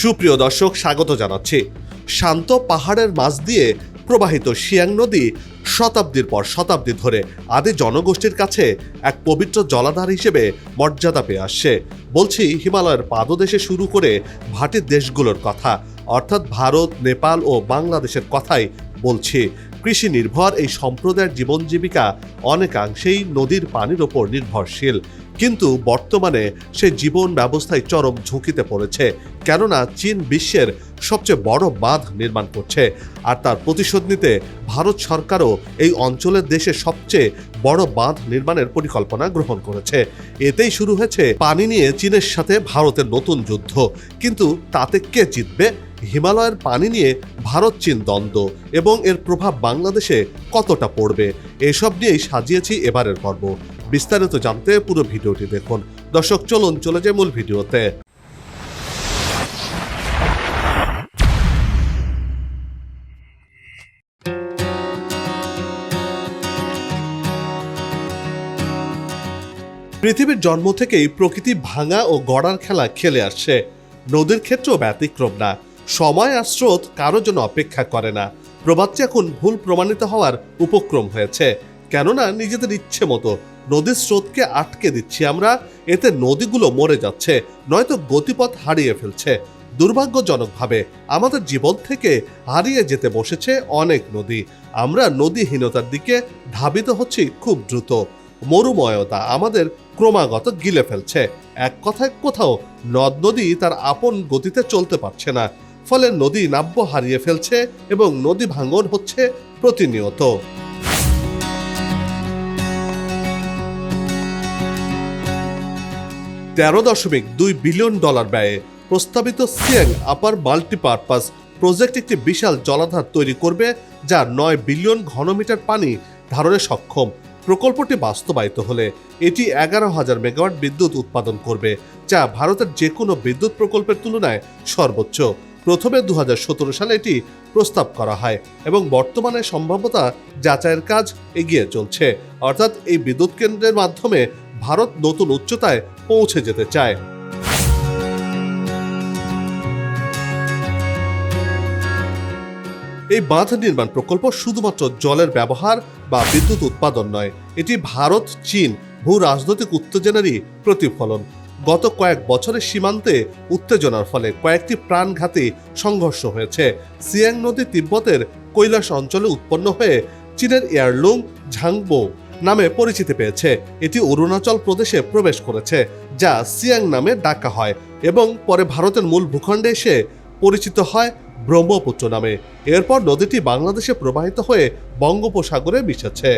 সুপ্রিয় দর্শক, স্বাগত জানাচ্ছি। শান্ত পাহাড়ের মাঝ দিয়ে প্রবাহিত শিয়াং নদী শতাব্দীর পর শতাব্দী ধরে আদি জনগোষ্ঠীর কাছে এক পবিত্র জলাধার হিসেবে মর্যাদা পেয়ে আসছে। বলছি, হিমালয়ের পাদদেশে শুরু করে ভাটির দেশগুলোর কথা। অর্থাৎ ভারত, নেপাল ও বাংলাদেশের কথাই বলছি। কৃষি নির্ভর এই সম্প্রদায়ের জীবন জীবিকা অনেকাংশেই নদীর পানির ওপর নির্ভরশীল। কিন্তু বর্তমানে সে জীবন ব্যবস্থায় চরম ঝুঁকিতে পড়েছে, কেননা চীন বিশ্বের সবচেয়ে বড় বাঁধ নির্মাণ করছে। আর তার প্রতিশোধ নিতে ভারত সরকারও এই অঞ্চলের দেশে সবচেয়ে বড় বাঁধ নির্মাণের পরিকল্পনা গ্রহণ করেছে। এতেই শুরু হয়েছে পানি নিয়ে চীনের সাথে ভারতের নতুন যুদ্ধ। কিন্তু তাতে কে জিতবে? হিমালয়ের পানি নিয়ে ভারত চীন দ্বন্দ্ব এবং এর প্রভাব বাংলাদেশে কতটা পড়বে? এসব নিয়েই সাজিয়েছি এবারের পর্ব। বিস্তারিত জানতে পুরো ভিডিওটি দেখুন। দর্শক, চলুন, চলে যায় মূল ভিডিওতে। পৃথিবীর জন্ম থেকেই প্রকৃতি ভাঙা ও গড়ার খেলা খেলে আসছে। নদীর ক্ষেত্রেও ব্যতিক্রম না। সময় আর স্রোত কারোর জন্য অপেক্ষা করে না। প্রবাদটি এখন ভুল প্রমাণিত হওয়ার উপক্রম হয়েছে। কেননা নিজেদের ইচ্ছে মতো নদীর স্রোতকে আটকে দিচ্ছি আমরা, এতে নদীগুলো মরে যাচ্ছে, নয়তো গতিপথ হারিয়ে ফেলছে। দুর্ভাগ্যজনকভাবে আমাদের জীবন থেকে হারিয়ে যেতে বসেছে অনেক নদী। আমরা নদীহীনতার দিকে ধাবিত হচ্ছি খুব দ্রুত। মরুময়তা আমাদের ক্রমাগত গিলে ফেলছে। এক কথায় কোথাও নদ নদী তার আপন গতিতে চলতে পারছে না। ফলে নদী নাব্য হারিয়ে ফেলছে এবং নদী ভাঙন হচ্ছে প্রতিনিয়ত। তেরো দশমিক দুই বিলিয়ন ডলার ব্যয়ে প্রস্তাবিত সিয়াং আপার মাল্টিপারপাস প্রজেক্ট একটি বিশাল জলাধার তৈরি করবে, যা নয় বিলিয়ন ঘনমিটার পানি ধারণে সক্ষম। প্রকল্পটি বাস্তবায়িত হলে এটি এগারো হাজার মেগাওয়াট বিদ্যুৎ উৎপাদন করবে, যা ভারতের যে কোনো বিদ্যুৎ প্রকল্পের তুলনায় সর্বোচ্চ। প্রথমে দু হাজার সতেরো সালে এটি প্রস্তাব করা হয় এবং বর্তমানে সম্ভাব্যতা যাচাইয়ের কাজ এগিয়ে চলছে। অর্থাৎ এই বিদ্যুৎ কেন্দ্রের মাধ্যমে ভারত নতুন উচ্চতায় পৌঁছে যেতে চায়। এই বাঁধ নির্মাণ প্রকল্প শুধুমাত্র জলের ব্যবহার বা বিদ্যুৎ উৎপাদন নয়, এটি ভারত, চীন ভূ রাজনৈতিক উত্তেজনারই প্রতিফলন। গত কয়েক বছরের সীমান্তে উত্তেজনার ফলে কয়েকটি প্রাণঘাতী সংঘর্ষ হয়েছে। সিয়াং নদী তিব্বতের কৈলাস অঞ্চলে উৎপন্ন হয়ে চীনের এয়ারলুং ঝাংবো নামে পরিচিতি পেয়েছে। এটি অরুণাচল প্রদেশে প্রবেশ করেছে, যা সিয়াং নামে ডাকা হয় এবং পরে ভারতের মূল ভূখণ্ডে এসে পরিচিত হয় ব্রহ্মপুত্র নামে। এরপর নদীটি বাংলাদেশে প্রবাহিত হয়ে বঙ্গোপসাগরে মিশেছে।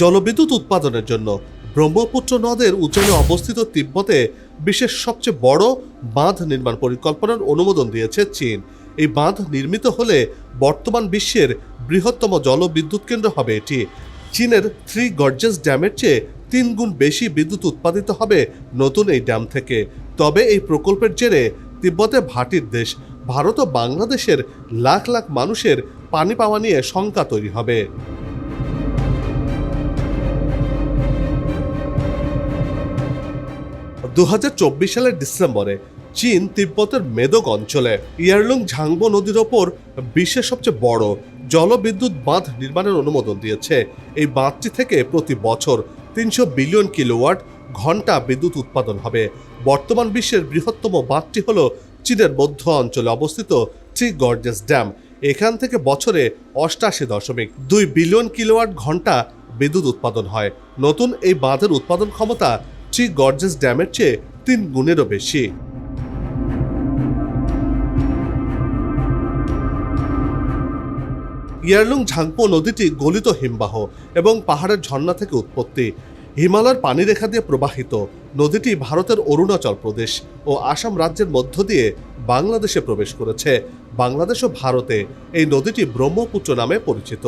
জলবিদ্যুৎ উৎপাদনের জন্য ব্রহ্মপুত্র নদের উজ্জ্বলে অবস্থিত তিব্বতে বিশ্বের সবচেয়ে বড় বাঁধ নির্মাণ পরিকল্পনার অনুমোদন দিয়েছে চীন। এই বাঁধ নির্মিত হলে বর্তমান বিশ্বের বৃহত্তম জলবিদ্যুৎ কেন্দ্র হবে এটি। চীনের থ্রি গর্জেস ড্যামের চেয়ে তিন গুণ বেশি বিদ্যুৎ উৎপাদিত হবে নতুন এই ড্যাম থেকে। তবে এই প্রকল্পের জেরে তিব্বতে ভাটির দেশ, ভারত ও বাংলাদেশের লাখ লাখ মানুষের পানি পাওয়া নিয়ে শঙ্কা তৈরি হবে। দু হাজার চব্বিশ সালের ডিসেম্বরে চীন তিব্বতের মেদক অঞ্চলে। ইয়ারলুং ঝাংবো নদীর ওপর বিশ্বের সবচেয়ে বড় জলবিদ্যুৎ বাঁধ নির্মাণের অনুমোদন দিয়েছে। এই বাঁধটি থেকে প্রতি বছর তিনশো বিলিয়ন কিলোওয়াট ঘণ্টা বিদ্যুৎ উৎপাদন হবে। বর্তমান বিশ্বের বৃহত্তম বাঁধটি হল চীনের মধ্য অঞ্চলে অবস্থিত থ্রি গর্জেস ড্যাম। এখান থেকে বছরে অষ্টাশি দশমিক দুই বিলিয়ন কিলোওয়াট ঘণ্টা বিদ্যুৎ উৎপাদন হয়। নতুন এই বাঁধের উৎপাদন ক্ষমতা থ্রি গর্জেস ড্যামের চেয়ে তিন গুণেরও বেশি। ইয়ারলুং ঝাংপো নদীটি গলিত হিমবাহ এবং পাহাড়ের ঝর্ণা থেকে উৎপত্তি। হিমালয়ের পানিরেখা দিয়ে প্রবাহিত। নদীটি ভারতের অরুণাচল প্রদেশ ও আসাম রাজ্যের মধ্য দিয়ে বাংলাদেশে প্রবেশ করেছে। বাংলাদেশ ও ভারতে এই নদীটি ব্রহ্মপুত্র নামে পরিচিত।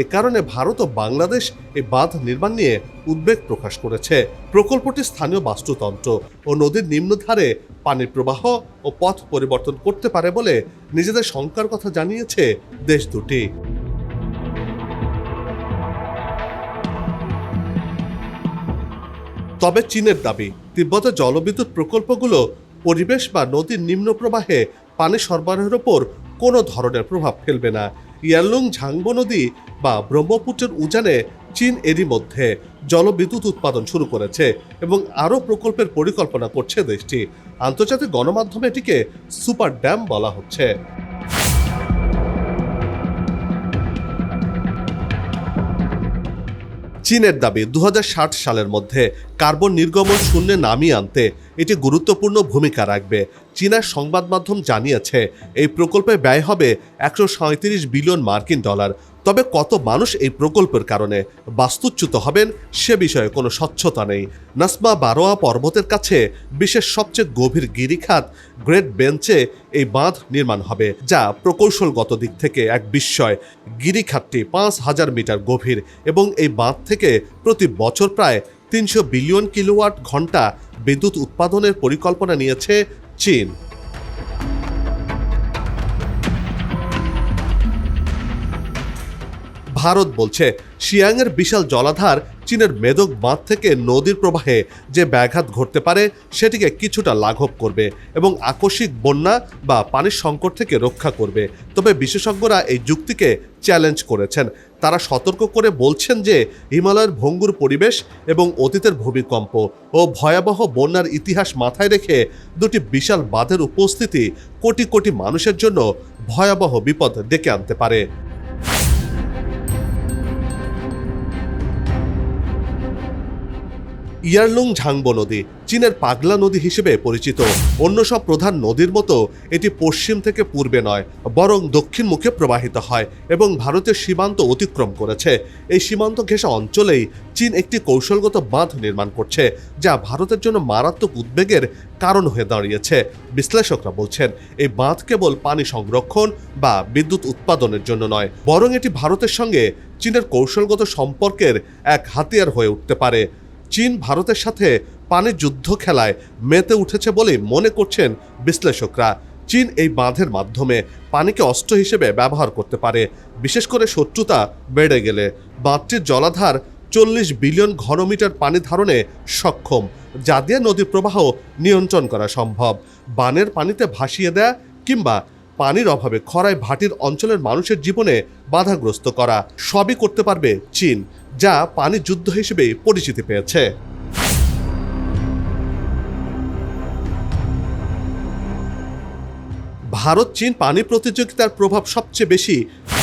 এ কারণে ভারত ও বাংলাদেশ এই বাঁধ নির্মাণ নিয়ে উদ্বেগ প্রকাশ করেছে। প্রকল্পটি স্থানীয় বাস্তুতন্ত্র ও নদীর নিম্নধারে পানির প্রবাহ ও পথ পরিবর্তন করতে পারে বলে নিজেদের শঙ্কার কথা জানিয়েছে দেশ দুটি। তবে চীনের দাবি, তিব্বতের জলবিদ্যুৎ প্রকল্পগুলো পরিবেশ বা নদীর নিম্ন প্রবাহে পানি সরবরাহের ওপর কোনো ধরনের প্রভাব ফেলবে না। ইয়ারলুং ঝাংবো নদী বা ব্রহ্মপুত্রের উজানে চীন এরই মধ্যে জলবিদ্যুৎ উৎপাদন শুরু করেছে এবং আরও প্রকল্পের পরিকল্পনা করছে দেশটি। আন্তর্জাতিক গণমাধ্যমে এটিকে সুপার ড্যাম বলা হচ্ছে। চীনের দাবি দু হাজার ষাট সালের মধ্যে কার্বন নির্গমন শূন্যে নামিয়ে আনতে এটি গুরুত্বপূর্ণ ভূমিকা রাখবে। চীনের সংবাদ মাধ্যম জানিয়েছে, এই প্রকল্পে ব্যয় হবে একশো বিলিয়ন মার্কিন ডলার। তবে কত মানুষ এই প্রকল্পের কারণে বাস্তুচ্যুত হবেন সে বিষয়ে কোনো স্বচ্ছতা নেই। নাসমা বারোয়া পর্বতের কাছে বিশ্বের সবচেয়ে গভীর গিরিখাত গ্রেট বেঞ্চে এই বাঁধ নির্মাণ হবে, যা প্রকৌশলগত দিক থেকে এক বিস্ময়। গিরিখাতটি পাঁচ হাজার মিটার গভীর এবং এই বাঁধ থেকে প্রতি বছর প্রায় তিনশো বিলিয়ন কিলোওয়াট ঘণ্টা বিদ্যুৎ উৎপাদনের পরিকল্পনা নিয়েছে চীন। ভারত বলছে, শিয়াংয়ের বিশাল জলাধার চীনের মেদক বাঁধ থেকে নদীর প্রবাহে যে ব্যাঘাত ঘটতে পারে, সেটিকে কিছুটা লাঘব করবে এবং আকস্মিক বন্যা বা পানির সংকট থেকে রক্ষা করবে। তবে বিশেষজ্ঞরা এই যুক্তিকে চ্যালেঞ্জ করেছেন। তারা সতর্ক করে বলছেন যে, হিমালয়ের ভঙ্গুর পরিবেশ এবং অতীতের ভূমিকম্প ও ভয়াবহ বন্যার ইতিহাস মাথায় রেখে দুটি বিশাল বাঁধের উপস্থিতি কোটি কোটি মানুষের জন্য ভয়াবহ বিপদ ডেকে আনতে পারে। ইয়ারলুং ঝাংবো নদী, চীনের পাগলা নদী হিসেবে পরিচিত। অন্য সব প্রধান নদীর মতো এটি পশ্চিম থেকে পূর্বে নয়, বরং দক্ষিণ মুখে প্রবাহিত হয় এবং ভারতের সীমান্ত অতিক্রম করেছে। এই সীমান্ত ঘেঁষা অঞ্চলেই চীন একটি কৌশলগত বাঁধ নির্মাণ করছে, যা ভারতের জন্য মারাত্মক উদ্বেগের কারণ হয়ে দাঁড়িয়েছে, বিশ্লেষকরা বলছেন। এই বাঁধ কেবল পানি সংরক্ষণ বা বিদ্যুৎ উৎপাদনের জন্য নয়, বরং এটি ভারতের সঙ্গে চীনের কৌশলগত সম্পর্কের এক হাতিয়ার হয়ে উঠতে পারে। চীন ভারতের সাথে পানির যুদ্ধ খেলায় মেতে উঠেছে বলে মনে করছেন বিশ্লেষকরা। চীন এই বাঁধের মাধ্যমে পানিকে অস্ত্র হিসেবে ব্যবহার করতে পারে। বিশেষ করে শত্রুতা বেড়ে গেলে। বাঁধটির জলাধার চল্লিশ বিলিয়ন ঘনমিটার পানি ধারণে সক্ষম, যা দিয়ে নদীর প্রবাহ নিয়ন্ত্রণ করা সম্ভব। বানের পানিতে ভাসিয়ে দেয়া কিংবা পানির অভাবে খরায় ভাটির অঞ্চলের মানুষের জীবনে বাধাগ্রস্ত করা, সবই করতে পারবে চীন। যা পানির যুদ্ধ হিসেবে পরিচিতি পেয়েছে। ভারত চীন পানি প্রতিযোগিতার প্রভাব সবচেয়ে বেশি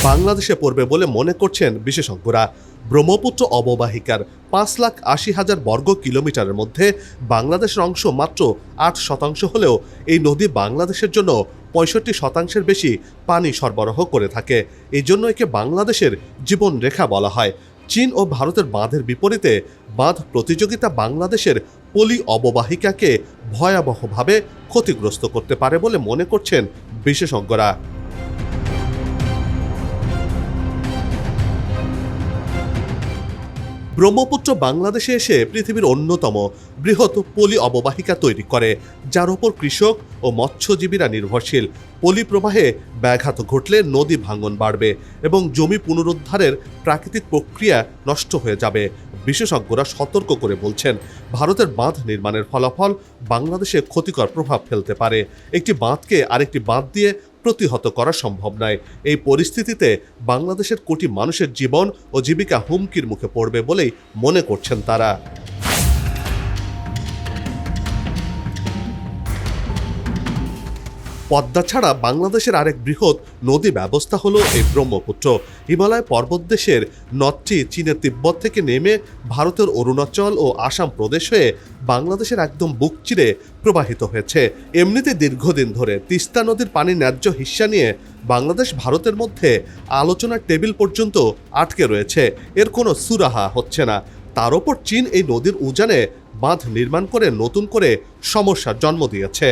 বাংলাদেশে পড়বে বলে মনে করছেন বিশেষজ্ঞরা। ব্রহ্মপুত্র অববাহিকার পাঁচ লাখ আশি হাজার বর্গ কিলোমিটারের মধ্যে বাংলাদেশের অংশ মাত্র আট শতাংশ হলেও এই নদী বাংলাদেশের জন্য পঁয়ষট্টি শতাংশের বেশি পানি সরবরাহ করে থাকে। এই জন্য একে বাংলাদেশের জীবন রেখা বলা হয়। চীন ও ভারতের বাঁধের বিপরীতে বাঁধ প্রতিযোগিতা বাংলাদেশের পলি অববাহিকাকে ভয়াবহভাবে ক্ষতিগ্রস্ত করতে পারে বলে মনে করছেন বিশেষজ্ঞরা। ব্রহ্মপুত্র বাংলাদেশে এসে পৃথিবীর অন্যতম বৃহৎ পলি অববাহিকা তৈরি করে, যার ওপর কৃষক ও মৎস্যজীবীরা নির্ভরশীল। পলি প্রবাহে ব্যাঘাত ঘটলে নদী ভাঙন বাড়বে এবং জমি পুনরুদ্ধারের প্রাকৃতিক প্রক্রিয়া নষ্ট হয়ে যাবে, বিশেষজ্ঞরা সতর্ক করে বলছেন। ভারতের বাঁধ নির্মাণের ফলাফল বাংলাদেশে ক্ষতিকর প্রভাব ফেলতে পারে। একটি বাঁধকে আরেকটি বাঁধ দিয়ে প্রতিহত করা সম্ভব নয়। এই পরিস্থিতিতে বাংলাদেশের কোটি মানুষের জীবন ও জীবিকা হুমকির মুখে পড়বে বলেই মনে করছেন তারা। পদ্মা ছাড়া বাংলাদেশের আরেক বৃহৎ নদী ব্যবস্থা হলো এই ব্রহ্মপুত্র। হিমালয় পর্বতদেশের নদটি চীনের তিব্বত থেকে নেমে ভারতের অরুণাচল ও আসাম প্রদেশ হয়ে বাংলাদেশের একদম বুক চিরে প্রবাহিত হয়েছে। এমনিতে দীর্ঘদিন ধরে তিস্তা নদীর পানির ন্যায্য হিস্সা নিয়ে বাংলাদেশ ভারতের মধ্যে আলোচনার টেবিল পর্যন্ত আটকে রয়েছে। এর কোনো সুরাহা হচ্ছে না। তার ওপর চীন এই নদীর উজানে বাঁধ নির্মাণ করে নতুন করে সমস্যার জন্ম দিয়েছে।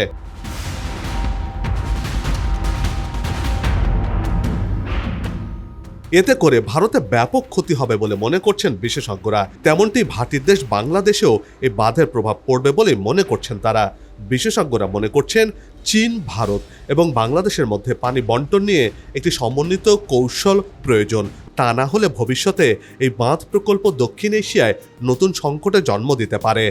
এতে করে ভারতে ব্যাপক ক্ষতি হবে বলে মনে করছেন বিশেষজ্ঞরা। তেমনটি ভাটির দেশ বাংলাদেশেও এই বাঁধের প্রভাব পড়বে বলে মনে করছেন তারা। বিশেষজ্ঞরা মনে করছেন, চীন, ভারত এবং বাংলাদেশের মধ্যে পানি বন্টন নিয়ে একটি সমন্বিত কৌশল প্রয়োজন। তা না হলে ভবিষ্যতে এই বাঁধ প্রকল্প দক্ষিণ এশিয়ায় নতুন সংকটে জন্ম দিতে পারে।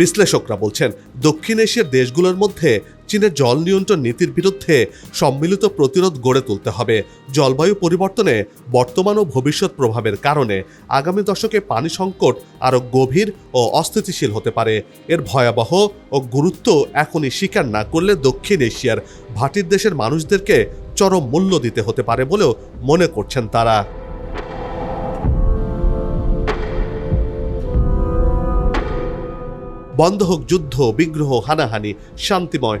বিশ্লেষকরা বলছেন, দক্ষিণ এশিয়ার দেশগুলোর মধ্যে চীনের জল নিয়ন্ত্রণ নীতির বিরুদ্ধে সম্মিলিত প্রতিরোধ গড়ে তুলতে হবে। জলবায়ু পরিবর্তনে বর্তমান ও ভবিষ্যৎ প্রভাবের কারণে আগামী দশকে পানি সংকট আরও গভীর ও অস্থিতিশীল হতে পারে। এর ভয়াবহ ও গুরুত্ব এখনই স্বীকার না করলে দক্ষিণ এশিয়ার ভাটির দেশের মানুষদেরকে চরম মূল্য দিতে হতে পারে বলেও মনে করছেন তারা। বন্ধ হোক যুদ্ধ, বিগ্রহ, হানাহানি, শান্তিময়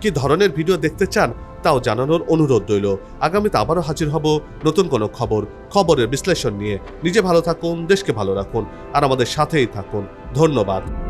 কি ধরনের ভিডিও দেখতে চান তাও জানানোর অনুরোধ রইল। আগামীতে আবারও হাজির হব নতুন কোনো খবর, খবরের বিশ্লেষণ নিয়ে। নিজে ভালো থাকুন, দেশকে ভালো রাখুন। আর আমাদের সাথেই থাকুন। ধন্যবাদ।